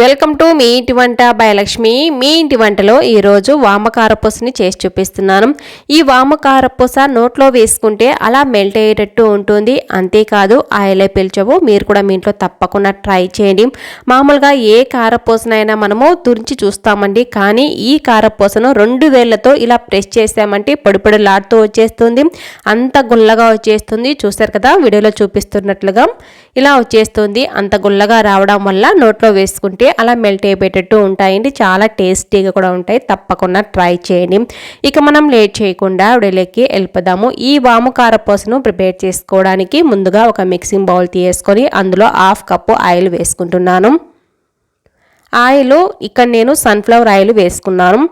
Welcome to me ఇంటి వంట లక్ష్మి మీ ఇంటి వంటలో ఈరోజు వామకారపూసని చేసి చూపిస్తున్నాను. ఈ వామకారపూస నోట్లో వేసుకుంటే అలా మెల్ట్ అయ్యేటట్టు ఉంటుంది. అంతేకాదు ఆయిలే పిలిచవు. మీరు కూడా మీ ఇంట్లో తప్పకుండా ట్రై చేయండి. మామూలుగా ఏ కారపూసనైనా మనము తురించి చూస్తామండి. కానీ ఈ కారపూసను రెండు వేళ్ళతో ఇలా ప్రెస్ చేసామంటే పొడి పొడిలాడుతూ వచ్చేస్తుంది. అంత గుల్లగా వచ్చేస్తుంది. చూసారు కదా వీడియోలో చూపిస్తున్నట్లుగా. ఇలా వచ్చేస్తుంది. అంత గుల్లగా రావడం వల్ల నోట్లో వేసుకుంటే ఉంటే అలా మెల్ట్ అయిపోయేటట్టు ఉంటాయండి. చాలా టేస్టీగా కూడా ఉంటాయి. తప్పకుండా ట్రై చేయండి. ఇక మనం లేట్ చేయకుండా ఉడలేకి వెళ్ళిపోదాము ఈ వాము కారపూసను ప్రిపేర్ చేసుకోవడానికి ముందుగా ఒక మిక్సింగ్ బౌల్ తీసుకొని అందులో హాఫ్ కప్పు ఆయిల్ వేసుకుంటున్నాను. ఆయిల్ ఇక్కడ నేను సన్ఫ్లవర్ ఆయిల్ వేసుకున్నాను.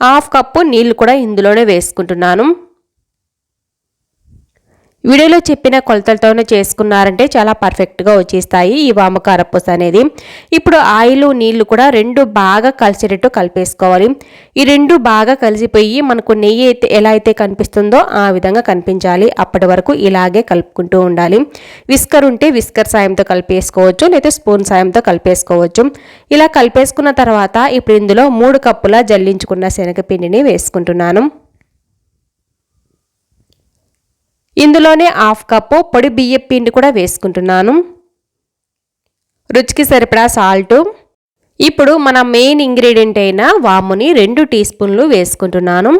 హాఫ్ కప్పు నీళ్ళు కూడా ఇందులోనే వేసుకుంటున్నాను. వీడియోలో చెప్పిన కొలతలతోనే చేసుకున్నారంటే చాలా పర్ఫెక్ట్గా వచ్చేస్తాయి ఈ వామకారపూస అనేది. ఇప్పుడు ఆయిల్ నీళ్ళు కూడా రెండు బాగా కలిసేటట్టు కలిపేసుకోవాలి. ఈ రెండు బాగా కలిసిపోయి మనకు నెయ్యి అయితే ఎలా అయితే కనిపిస్తుందో ఆ విధంగా కనిపించాలి. అప్పటి వరకు ఇలాగే కలుపుకుంటూ ఉండాలి. విస్కర్ ఉంటే విస్కర్ సాయంతో కలిపేసుకోవచ్చు లేదా స్పూన్ సాయంతో కలిపేసుకోవచ్చు. ఇలా కలిపేసుకున్న తర్వాత ఇప్పుడు ఇందులో మూడు కప్పుల జల్లించుకున్న శనగపిండిని వేసుకుంటున్నాను. ఇందులోనే హాఫ్ కప్పు పొడి బియ్య పిండి కూడా వేసుకుంటున్నాను. రుచికి సరిపడా సాల్టు ఇప్పుడు మన మెయిన్ ఇంగ్రీడియంట్ అయిన వాముని రెండు టీ స్పూన్లు వేసుకుంటున్నాను.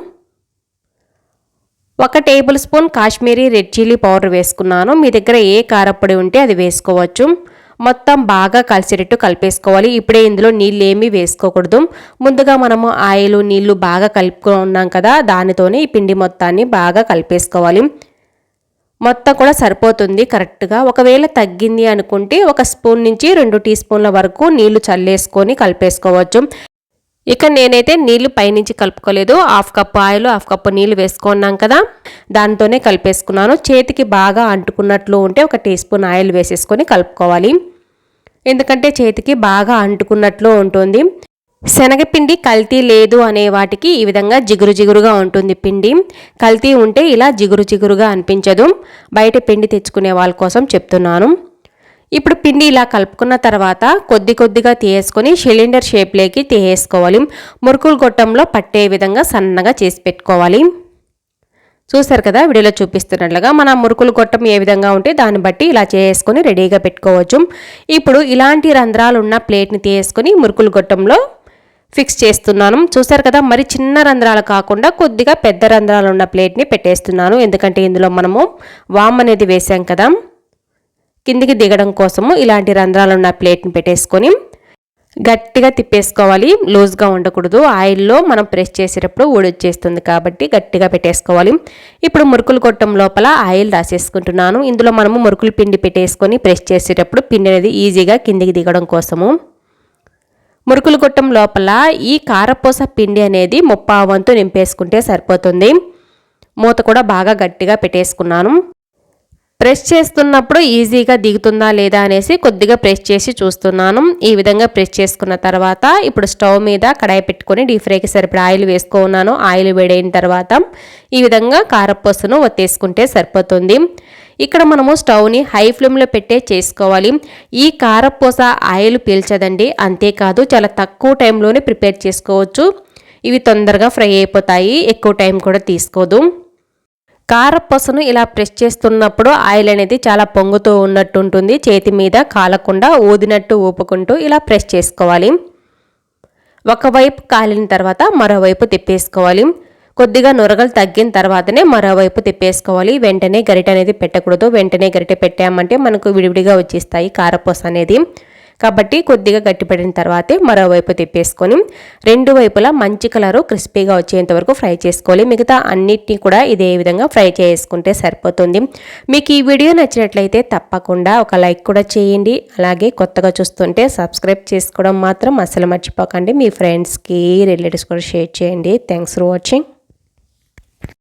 ఒక tablespoon Kashmiri red chilli powder వేసుకున్నాను. మీ దగ్గర ఏ కారప్పొడి ఉంటే అది వేసుకోవచ్చు. మొత్తం బాగా కలిసేటట్టు కలిపేసుకోవాలి. ఇప్పుడే ఇందులో నీళ్ళు ఏమీ వేసుకోకూడదు. ముందుగా మనము ఆయిల్ నీళ్ళు బాగా కలుపుకున్నాం కదా దానితోనే ఈ పిండి మొత్తాన్ని బాగా కలిపేసుకోవాలి. మొత్తం కూడా సరిపోతుంది కరెక్ట్గా. ఒకవేళ తగ్గింది అనుకుంటే ఒక స్పూన్ నుంచి రెండు టీ స్పూన్ల వరకు నీళ్ళు చల్లేసుకొని కలిపేసుకోవచ్చు. ఇక నేనైతే నీళ్ళు పైనుంచి కలుపుకోలేదు. Half cup oil half cup నీళ్ళు వేసుకున్నాం కదా. దాంతోనే కలిపేసుకున్నాను. చేతికి బాగా అంటుకున్నట్లు ఉంటే ఒక టీ స్పూన్ ఆయిల్ వేసేసుకొని కలుపుకోవాలి. ఎందుకంటే చేతికి బాగా అంటుకున్నట్లు ఉంటుంది. శనగపిండి కల్తీ లేదు అనే వాటికి ఈ విధంగా జిగురు జిగురుగా ఉంటుంది పిండి. కల్తీ ఉంటే ఇలా జిగురు జిగురుగా అనిపించదు. బయట పిండి తెచ్చుకునే వాళ్ళ కోసం చెప్తున్నాను. ఇప్పుడు పిండి ఇలా కలుపుకున్న తర్వాత కొద్ది కొద్దిగా తీయేసుకొని సిలిండర్ షేప్లోకి తీయేసుకోవాలి. మురుకులు గొట్టంలో పట్టే విధంగా సన్నగా చేసి పెట్టుకోవాలి. చూసారు కదా వీడియోలో చూపిస్తున్నట్లుగా మన మురుకులు గొట్టం ఏ విధంగా ఉంటే దాన్ని బట్టి ఇలా చేసుకొని రెడీగా పెట్టుకోవచ్చు. ఇప్పుడు ఇలాంటి రంధ్రాలు ఉన్న ప్లేట్ని తీసుకొని మురుకులు గొట్టంలో ఫిక్స్ చేస్తున్నాను. చూసారు కదా మరి చిన్న రంధ్రాలు కాకుండా కొద్దిగా పెద్ద రంధ్రాలు ఉన్న ప్లేట్ని పెట్టేస్తున్నాను. ఎందుకంటే ఇందులో మనము వామ్ అనేది వేసాం కదా. కిందికి దిగడం కోసము ఇలాంటి రంధ్రాలు ఉన్న ప్లేట్ని పెట్టేసుకొని గట్టిగా తిప్పేసుకోవాలి. లూజ్గా ఉండకూడదు. ఆయిల్లో మనం ప్రెస్ చేసేటప్పుడు ఊడొచ్చేస్తుంది కాబట్టి గట్టిగా పెట్టేసుకోవాలి. ఇప్పుడు మురుకులు కొట్టం లోపల ఆయిల్ రాసేసుకుంటున్నాను. ఇందులో మనము మురుకులు పిండి పెట్టేసుకొని ప్రెస్ చేసేటప్పుడు పిండి అనేది ఈజీగా కిందికి దిగడం కోసము మురుకులు గుట్టం లోపల ఈ కారపూస పిండి అనేది ముప్పా వంతు నింపేసుకుంటే సరిపోతుంది. మూత కూడా బాగా గట్టిగా పెట్టేసుకున్నాను. ప్రెస్ చేస్తున్నప్పుడు ఈజీగా దిగుతుందా లేదా అనేసి కొద్దిగా ప్రెస్ చేసి చూస్తున్నాను. ఈ విధంగా ప్రెస్ చేసుకున్న తర్వాత ఇప్పుడు స్టవ్ మీద కడాయి పెట్టుకొని డీప్ ఫ్రైకి సరిపడా ఆయిల్ వేసుకున్నాను. ఆయిల్ వేడైన తర్వాత ఈ విధంగా కారపూసను ఒత్తేసుకుంటే సరిపోతుంది. ఇక్కడ మనము స్టవ్ని హై ఫ్లేమ్లో పెట్టే చేసుకోవాలి. ఈ కారపూస ఆయిల్ పీల్చదండి. అంతేకాదు చాలా తక్కువ టైంలోనే ప్రిపేర్ చేసుకోవచ్చు. ఇవి తొందరగా ఫ్రై అయిపోతాయి. ఎక్కువ టైం కూడా తీసుకోదు. కారపూసను ఇలా ప్రెస్ చేస్తున్నప్పుడు ఆయిల్ అనేది చాలా పొంగుతూ ఉన్నట్టు ఉంటుంది. చేతి మీద కాలకుండా ఊదినట్టు ఊపుకుంటూ ఇలా ప్రెస్ చేసుకోవాలి. ఒకవైపు కాలిన తర్వాత మరోవైపు తిప్పేసుకోవాలి. కొద్దిగా నొరగలు తగ్గిన తర్వాతనే మరోవైపు తిప్పేసుకోవాలి. వెంటనే గరిట అనేది పెట్టకూడదు. వెంటనే గరిట పెట్టామంటే మనకు విడివిడిగా వచ్చేస్తాయి కారపూస అనేది. కాబట్టి కొద్దిగా గట్టిపడిన తర్వాతే మరోవైపు తిప్పేసుకొని రెండు వైపులా మంచి కలరు క్రిస్పీగా వచ్చేంత వరకు ఫ్రై చేసుకోవాలి. మిగతా అన్నిటినీ కూడా ఇదే విధంగా ఫ్రై చేసుకుంటే సరిపోతుంది. మీకు ఈ వీడియో నచ్చినట్లయితే తప్పకుండా ఒక లైక్ కూడా చేయండి. అలాగే కొత్తగా చూస్తుంటే సబ్స్క్రైబ్ చేసుకోవడం మాత్రం అసలు మర్చిపోకండి. మీ ఫ్రెండ్స్కి రిలేటివ్స్ కూడా షేర్ చేయండి. Thanks for watching.